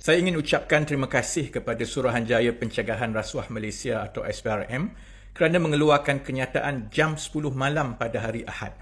Saya ingin ucapkan terima kasih kepada Suruhanjaya Pencegahan Rasuah Malaysia atau SPRM kerana mengeluarkan kenyataan jam 10 malam pada hari Ahad.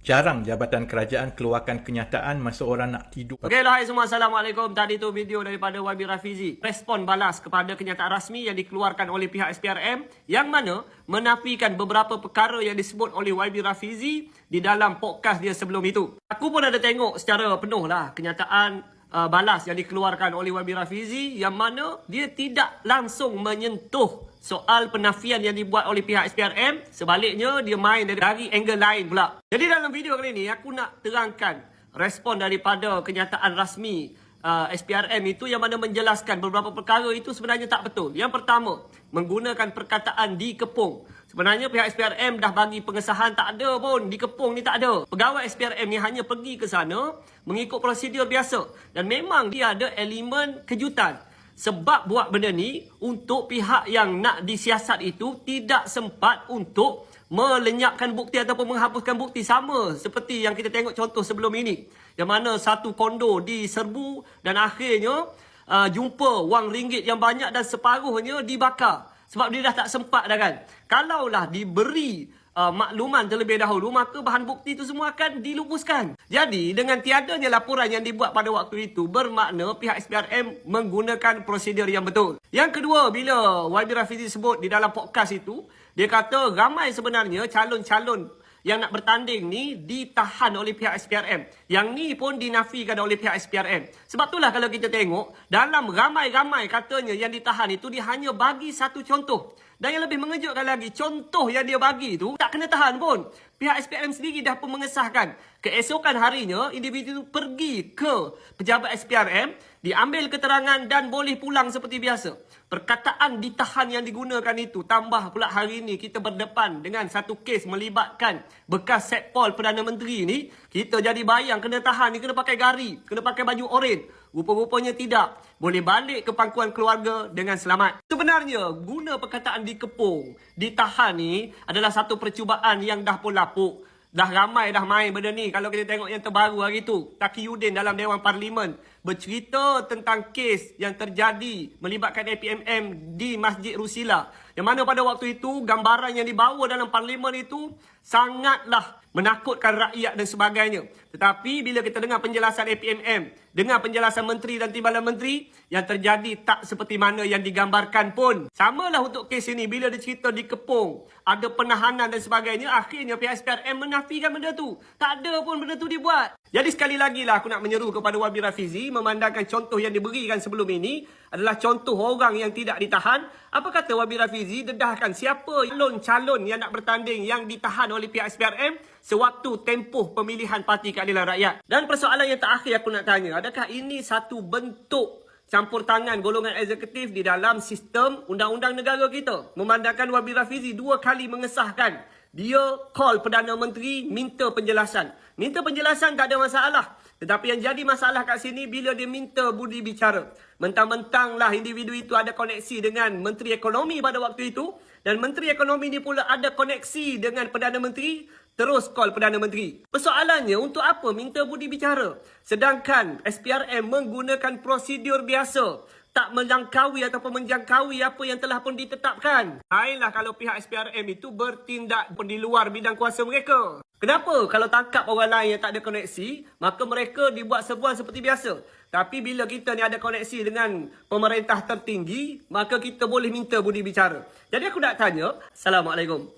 Jarang Jabatan Kerajaan keluarkan kenyataan masa orang nak tidur. Okey, hai semua. Assalamualaikum. Tadi tu video daripada YB Rafizi. Respon balas kepada kenyataan rasmi yang dikeluarkan oleh pihak SPRM yang mana menafikan beberapa perkara yang disebut oleh YB Rafizi di dalam podcast dia sebelum itu. Aku pun ada tengok secara penuh lah kenyataan uh, balas yang dikeluarkan oleh YB Rafizi yang mana dia tidak langsung menyentuh soal penafian yang dibuat oleh pihak SPRM sebaliknya dia main dari, dari angle lain pula. Jadi dalam video kali ini aku nak terangkan respon daripada kenyataan rasmi uh, SPRM itu yang mana menjelaskan beberapa perkara itu sebenarnya tak betul. Yang pertama menggunakan perkataan dikepung. Sebenarnya pihak SPRM dah bagi pengesahan tak ada pun. Dikepung ni tak ada. Pegawai SPRM ni hanya pergi ke sana mengikut prosedur biasa. Dan memang dia ada elemen kejutan sebab buat benda ni untuk pihak yang nak disiasat itu tidak sempat untuk melenyapkan bukti ataupun menghapuskan bukti sama seperti yang kita tengok contoh sebelum ini. Yang mana satu kondo diserbu dan akhirnya uh, jumpa wang ringgit yang banyak dan separuhnya dibakar. Sebab dia dah tak sempat dah kan. Kalaulah diberi uh, makluman terlebih dahulu maka bahan bukti itu semua akan dilupuskan. Jadi dengan tiadanya laporan yang dibuat pada waktu itu bermakna pihak SPRM menggunakan prosedur yang betul. Yang kedua bila YB Rafizi sebut di dalam podcast itu dia kata ramai sebenarnya calon-calon yang nak bertanding ni ditahan oleh pihak SPRM. Yang ni pun dinafikan oleh pihak SPRM. Sebab itulah kalau kita tengok, dalam ramai-ramai katanya yang ditahan itu, dia hanya bagi satu contoh. Dan yang lebih mengejutkan lagi, contoh yang dia bagi tu tak kena tahan pun. Pihak SPRM sendiri dah pun mengesahkan. Keesokan harinya, individu pergi ke pejabat SPRM, diambil keterangan dan boleh pulang seperti biasa. Perkataan ditahan yang digunakan itu, tambah pula hari ini kita berdepan dengan satu kes melibatkan bekas setpol Perdana Menteri ni, kita jadi bayang kena tahan ni, kena pakai gari, kena pakai baju oren. Rupa-rupanya tidak. Boleh balik ke pangkuan keluarga dengan selamat. Sebenarnya, guna perkataan dikepung, ditahan ni adalah satu percubaan yang dah pun lapuk. Dah ramai dah main benda ni. Kalau kita tengok yang terbaru hari tu. Taki Yudin dalam Dewan Parlimen. Bercerita tentang kes yang terjadi melibatkan APMM di Masjid Rusila. Yang mana pada waktu itu gambaran yang dibawa dalam parlimen itu sangatlah menakutkan rakyat dan sebagainya. Tetapi bila kita dengar penjelasan APMM, dengar penjelasan menteri dan timbalan menteri, yang terjadi tak seperti mana yang digambarkan pun. Samalah untuk kes ini bila dia cerita dikepung, ada penahanan dan sebagainya, akhirnya pihak SPRM menafikan benda tu. Tak ada pun benda tu dibuat. Jadi sekali lagi lah aku nak menyeru kepada Wabi Rafizi memandangkan contoh yang diberikan sebelum ini adalah contoh orang yang tidak ditahan. Apa kata Wabi Rafizi dedahkan siapa calon-calon yang nak bertanding yang ditahan oleh pihak SPRM sewaktu tempoh pemilihan Parti Keadilan Rakyat. Dan persoalan yang terakhir aku nak tanya, adakah ini satu bentuk campur tangan golongan eksekutif di dalam sistem undang-undang negara kita? Memandangkan Wabi Rafizi dua kali mengesahkan dia call Perdana Menteri minta penjelasan. Minta penjelasan tak ada masalah. Tetapi yang jadi masalah kat sini bila dia minta budi bicara. Mentang-mentang lah individu itu ada koneksi dengan Menteri Ekonomi pada waktu itu. Dan Menteri Ekonomi ni pula ada koneksi dengan Perdana Menteri. Terus call Perdana Menteri. Persoalannya untuk apa minta budi bicara? Sedangkan SPRM menggunakan prosedur biasa tak menjangkaui ataupun menjangkaui apa yang telah pun ditetapkan. Lainlah kalau pihak SPRM itu bertindak pun di luar bidang kuasa mereka. Kenapa? Kalau tangkap orang lain yang tak ada koneksi, maka mereka dibuat sebuah seperti biasa. Tapi bila kita ni ada koneksi dengan pemerintah tertinggi, maka kita boleh minta budi bicara. Jadi aku nak tanya, Assalamualaikum.